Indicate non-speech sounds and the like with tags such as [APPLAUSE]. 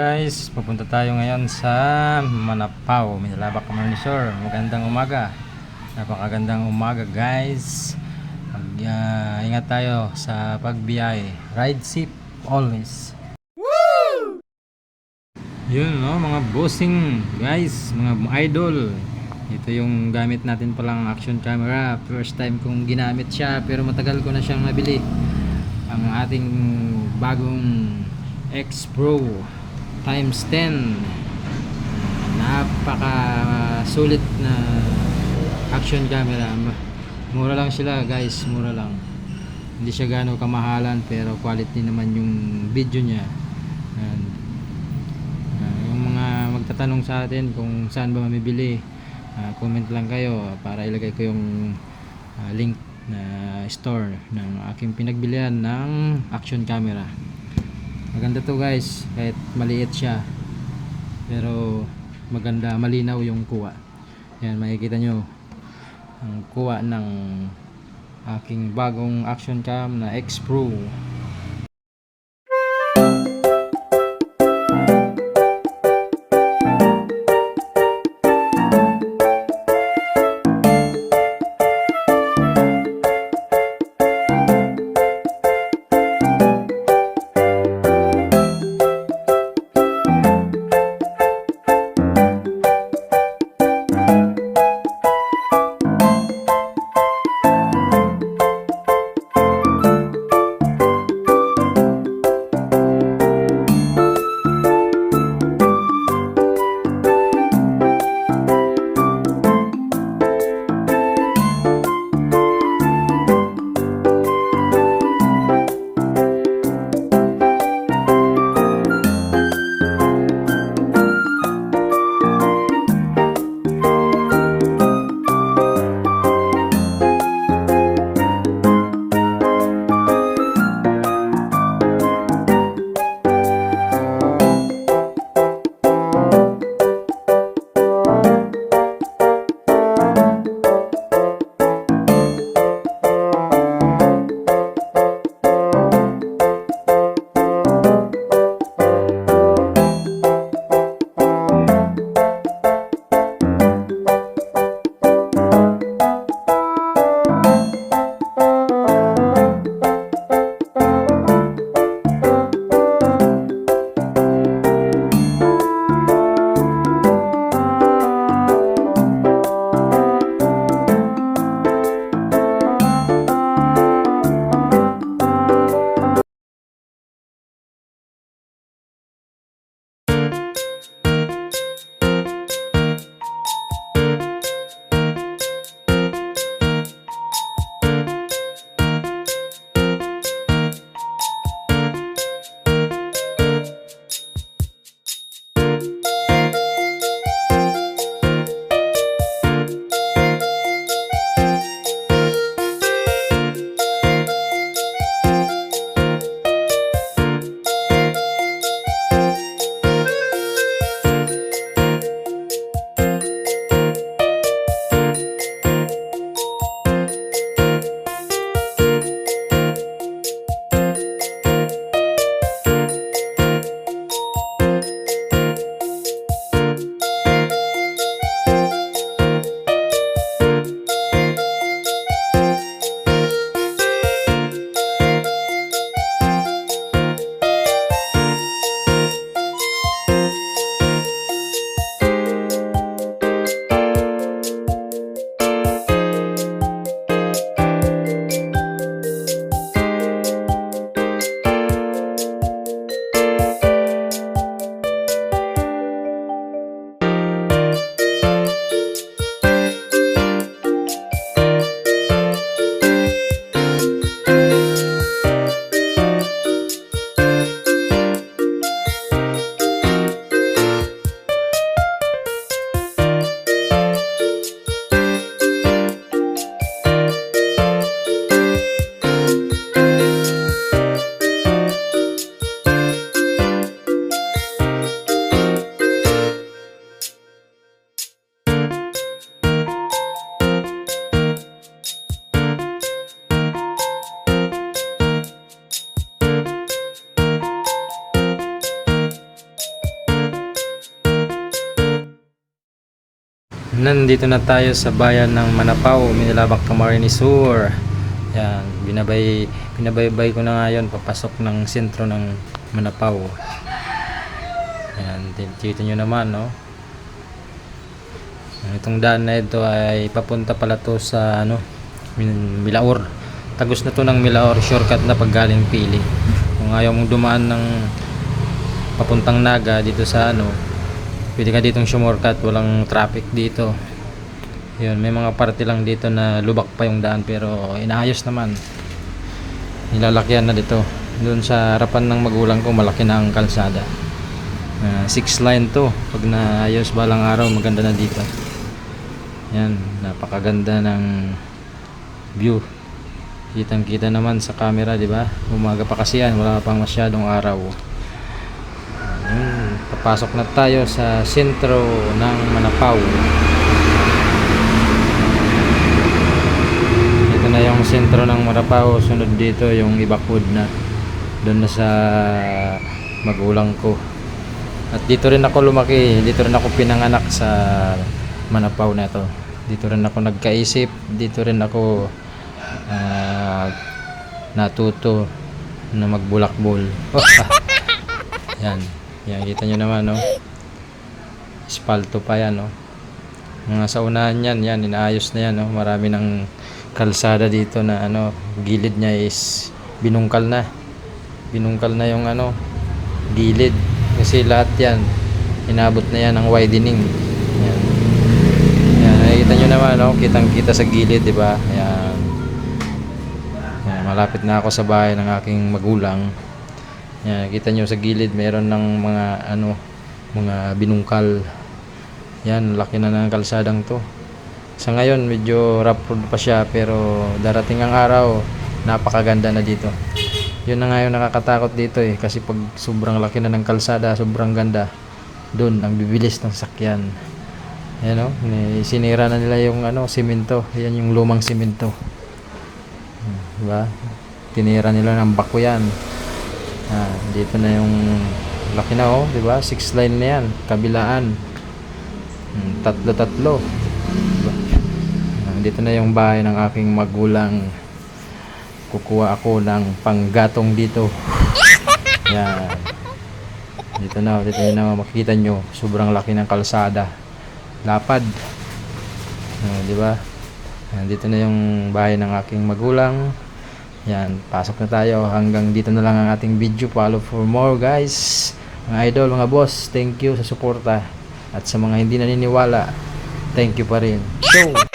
Guys, pupunta tayo ngayon sa Manapao, Minalabak, Manisor. Magandang umaga. Napakagandang umaga, guys. Mag, ah, ingat tayo sa pagbiyahe. Ride safe always. Yun, no, mga bossing, guys, mga idol. Ito yung gamit natin palang action camera. First time kong ginamit siya, pero matagal ko na siyang nabili. Ang ating bagong X Pro times 10 napaka sulit na action camera. Mura lang sila guys. Mura lang. Hindi siya gaano kamahalan pero quality naman yung video niya. And, ah, yung mga magtatanong sa atin kung saan ba mamibili ah, comment lang kayo para ilagay ko yung ah, link na store ng aking pinagbilian ng action camera maganda to guys. Kahit maliit siya. Pero maganda malinaw yung kuha. Yan makikita nyo. Ang kuha ng aking bagong action cam na X Pro Nandito na tayo sa bayan ng Manapao, Minilabak, Camarines Sur. Yan, binabay, binabaybay ko na ngayon papasok ng sentro ng Manapao. Yan, dito nyo naman, no? Itong daan na ito ay papunta pala to sa ano, Milaor. Tagos na to ng Milaor, shortcut na pag galing Pili. Kung ayaw mong dumaan ng papuntang Naga dito sa ano, pwede ka ditong shortcut, walang traffic dito. Yun, may mga parte lang dito na lubak pa yung daan pero inaayos naman. Nilalakyan na dito. Doon sa harapan ng magulang ko, malaki na ang kalsada. Ah, six line to. Pag naayos balang araw, maganda na dito. Yan, napakaganda ng view. Kitang kita naman sa camera, di ba? Umaga pa kasi yan, wala pang masyadong araw. Papasok na tayo sa sentro ng Manapao. Ito na yung sentro ng Manapao, sunod dito yung Ibakod na. Doon na sa magulang ko. At dito rin ako lumaki, dito rin ako pinanganak sa Manapao na to. Dito rin ako nagkaisip, dito rin ako ah, natuto na magbulakbol. [LAUGHS] yan, yan kita nyo naman no. Espalto pa yan no. Mga sa unahan yan, yan inaayos na yan no. Marami ng kalsada dito na ano, gilid niya is binungkal na. Binungkal na yung ano, gilid. Kasi lahat yan, inabot na yan ng widening. Yan. Yan, nakikita nyo naman, no? kitang kita sa gilid, di ba? Yan. Yan, malapit na ako sa bahay ng aking magulang. Yan, kita nyo sa gilid, meron ng mga, ano, mga binungkal. Yan, laki na ng kalsadang to. Sa ngayon, medyo rough road pa siya, pero darating ang araw, napakaganda na dito. Yun na nga yung nakakatakot dito eh, kasi pag sobrang laki na ng kalsada, sobrang ganda, doon ang bibilis ng sakyan. Ayan o, ni- sinira na nila yung ano, simento. Yan yung lumang simento. Diba? Tinira nila ng bako yan. Ah, dito na yung laki na oh, di ba? Six line na yan, kabilaan. Hmm, tatlo-tatlo. Diba? Ah, dito na yung bahay ng aking magulang. Kukuha ako ng panggatong dito. Yan. Dito na, dito na makikita nyo, sobrang laki ng kalsada. Lapad. Ah, di ba? Yan, dito na yung bahay ng aking magulang. Yan, pasok na tayo. Hanggang dito na lang ang ating video. Follow for more guys. Mga idol, mga boss, thank you sa suporta. At sa mga hindi naniniwala, thank you pa rin. So,